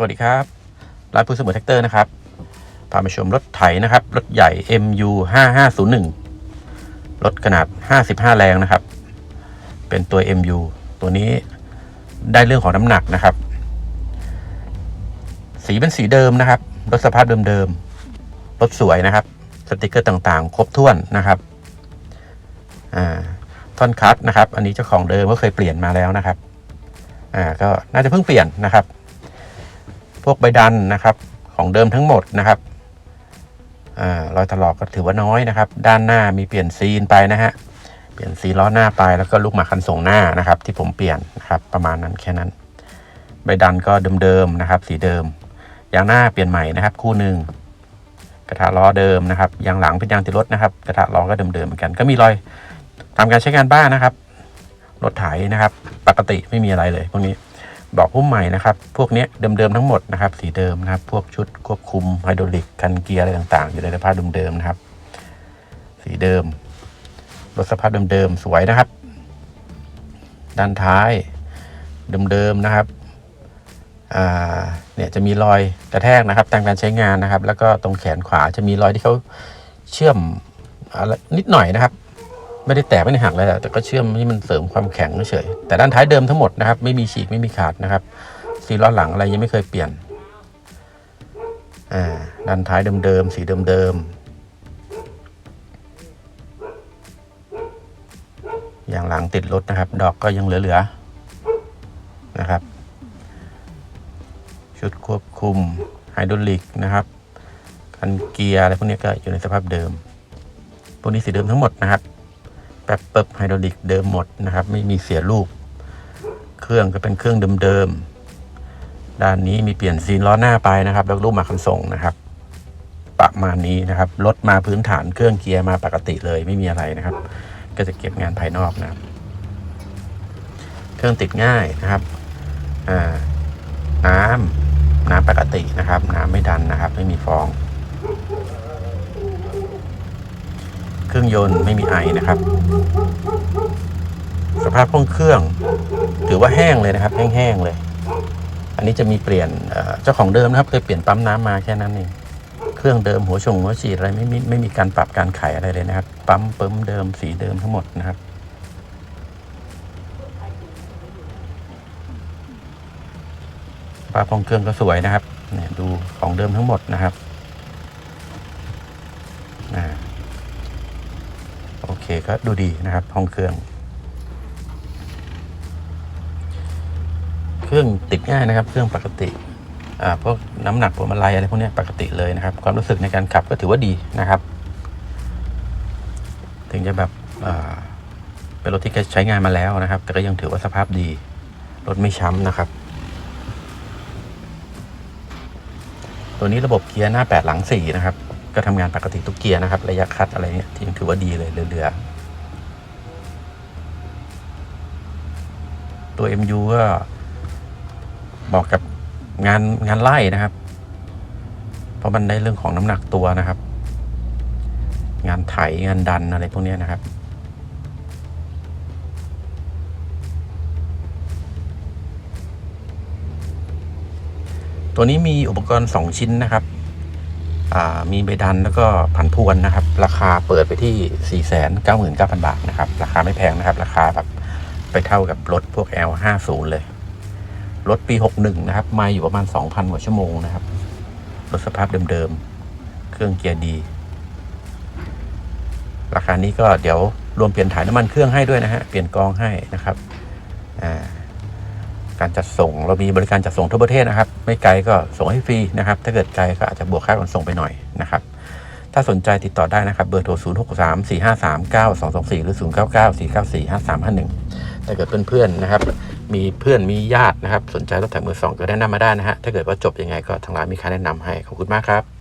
สวัสดีครับ ร้านผู้เสมอแท็กเตอร์นะครับ พามาชมรถไถนะครับ รถใหญ่ MU 5501 รถขนาด 55 แรงนะครับ เป็นตัว MU ตัวนี้ได้เรื่องของน้ำหนักนะครับ สีเป็นสีเดิมนะครับ รถสภาพเดิมๆ รถสวยนะครับ สติกเกอร์ต่างๆ ครบถ้วนนะครับอ่าท่อนคัทนะครับ อันนี้เจ้าของเดิมก็เคยเปลี่ยนมาแล้วนะครับ อ่า ก็น่าจะเพิ่งเปลี่ยนนะครับ พวกใบดันนะครับของเดิมทั้งหมดนะครับอ่ารอยถลอกก็ถือว่าน้อยนะครับ ด้านหน้ามีเปลี่ยนซีนไปนะฮะเปลี่ยนซีล้อหน้าไปแล้วก็ลูกหมากคันส่งหน้านะครับ ที่ผมเปลี่ยนนะครับประมาณนั้นแค่นั้นใบดันก็เดิมๆนะครับ สีเดิมยางหน้าเปลี่ยนใหม่นะครับ คู่หนึ่งกระทะล้อเดิมนะครับยางหลังเป็นยางติดรถนะครับ กระทะล้อก็เดิมๆเหมือนกัน ก็มีรอยทำการใช้งานบ้างนะครับรถไถนะครับ ปกติไม่มีอะไรเลยพวกนี้ บอกพุ่มใหม่นะครับ พวกนี้เดิมๆทั้งหมดนะครับ สีเดิมนะครับ พวกชุดควบคุมไฮดรอลิกคันเกียร์อะไรต่างๆ อยู่ในสภาพเดิมๆนะครับ สีเดิมรถสภาพเดิมๆสวยนะครับ ด้านท้ายเดิมๆนะครับอ่าเนี่ยจะมีรอยกระแทกนะครับตามการใช้งานนะครับ แล้วก็ตรงแขนขวาจะมีรอยที่เขาเชื่อมอะไรนิดหน่อยนะครับ ไม่ได้แตกไม่ได้หักเลยอะแต่ก็เชื่อมให้มันเสริมความแข็งเฉยแต่ด้านท้ายเดิมทั้งหมดนะครับ ไม่มีฉีกไม่มีขาดนะครับซีล้อหลังอะไรยังไม่เคยเปลี่ยนอ่าด้านท้ายเดิมๆสีเดิมๆอย่างหลังติดรถนะครับ ดอกก็ยังเหลือๆนะครับ ชุดควบคุมไฮดรอลิกนะครับคันเกียร์อะไรพวกนี้ก็อยู่ในสภาพเดิมพวกนี้สีเดิมทั้งหมดนะครับ แป๊บเปิบไฮดรอลิกเดิมหมดนะครับ ไม่มีเสียรูป เครื่องก็เป็นเครื่องเดิมๆด้านนี้มีเปลี่ยนซีนล้อหน้าไปนะครับ แล้วรูปมาคันส่งนะครับ ประมาณนี้นะครับรถมาพื้นฐานเครื่องเกียร์มาปกติเลยไม่มีอะไรนะครับ ก็จะเก็บงานภายนอกนะครับ เครื่องติดง่ายนะครับน้ำน้ำปกตินะครับ น้ำไม่ดันนะครับ ไม่มีฟอง เครื่องยนต์ไม่มีไอนะครับ สภาพห้องเครื่อง ถือว่าแห้งเลยนะครับ แห้งๆเลย อันนี้จะมีเปลี่ยนเจ้าของเดิมนะครับเคยเปลี่ยนปั๊มน้ำมาแค่นั้นเองเครื่องเดิมหัวชงหัวฉีดอะไรไม่มีไม่มีการปรับการไขอะไรเลยนะครับ ปั๊มเปิมเดิมสีเดิมทั้งหมดนะครับสภาพห้องเครื่องก็สวยนะครับเนี่ยดูของเดิมทั้งหมดนะครับอ่า โอ เคก็ดูดีนะครับห้องเครื่อง เครื่องติดง่ายนะครับ เครื่องปกติอ่าพวกน้ำหนักพวงมาลัยอะไรพวกนี้ปกติเลยนะครับ ความรู้สึกในการขับก็ถือว่าดีนะครับ ถึงจะแบบอ่าเป็นรถที่ใช้งานมาแล้วนะครับ แต่ก็ยังถือว่าสภาพดี รถไม่ช้ำนะครับ ตัวนี้ระบบเกียร์หน้าแปดหลังสี่นะครับ ก็ทำงานปกติทุกเกียร์นะครับ ระยะคัดอะไรเนี่ยังถือว่าดีเลยเหลือตัว MU ก็เหมาะกับงานงานไล่นะครับ เพราะมันได้เรื่องของน้ำหนักตัวนะครับ งานไถงานดันอะไรพวกนี้นะครับ ตัวนี้มีอุปกรณ์ 2 ชิ้นนะครับ มีใบดันแล้วก็ผันพวนนะครับ ราคาเปิดไปที่ 4 9 9 0 0 0 บาทนะครับ ราคาไม่แพงนะครับ ราคาแบบไปเท่ากับรถพวก L50 เลย รถปี 61 นะครับ มาอยู่ประมาณ 2,000 กว่าชั่วโมงนะครับ รถสภาพเดิมๆ เครื่องเกียร์ดี ราคานี้ก็เดี๋ยวรวมเปลี่ยนถ่ายน้ำมันเครื่องให้ด้วยนะฮะ เปลี่ยนกองให้นะครับ อ่า การจัดส่ง เรามีบริการจัดส่งทั่วประเทศนะครับ ไม่ไกลก็ส่งให้ฟรีนะครับ ถ้าเกิดไกลก็อาจจะบวกค่าขนส่งไปหน่อยนะครับ ถ้าสนใจติดต่อได้นะครับ เบอร์โทร 0 6 3 4 5 3 9 2 2 4 หรือ 0 9 9 4 9 4 5 3 5 1ถ้าเกิดเพื่อนๆนะครับ มีเพื่อนมีญาตินะครับ สนใจรถไถมือสองก็แนะนำมาได้นะฮะ ถ้าเกิดว่าจบยังไงก็ทางร้านมีค่าแนะนำให้ ขอบคุณมากครับ